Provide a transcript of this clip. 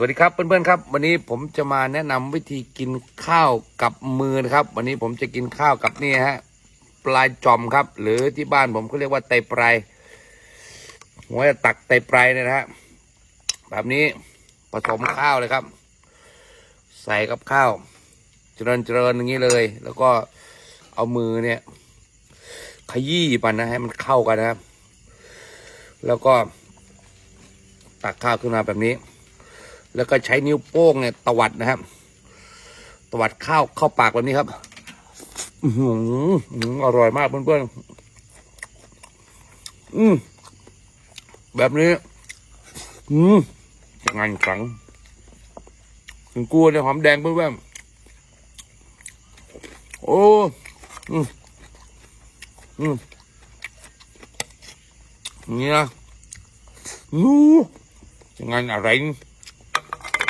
วัสดีครับเพื่อนๆครับ วันนี้ผมจะมาแนะนำวิธีกินข้าวกับมือนะครับ วันนี้ผมจะกินข้าวกับนี่ฮะปลายจอมครับ หรือที่บ้านผมเขาเรียกว่าไตปลายหัวจะตักไตปลายเนี่ยนะฮะแบบนี้ผสมข้าวเลยครับ ใส่กับข้าว เจริญเจริญอย่างนี้เลย แล้วก็เอามือเนี่ย ขยี้มันนะให้มันเข้ากันนะครับ แล้วก็ตักข้าวขึ้นมาแบบนี้ แล้วก็ใช้นิ้วโป้งเนี่ยตวัดนะครับ ตวัดข้าวเข้าปากแบบนี้ครับอือหืออื้อหือร่อยมากเพื่อนๆอืมแบบนี้ อืมงานขังถึงกลัวเนี่ยหอมแดงเพื่อนๆโอ้อืมอืมอย่างนี่นะอู้งานอะไร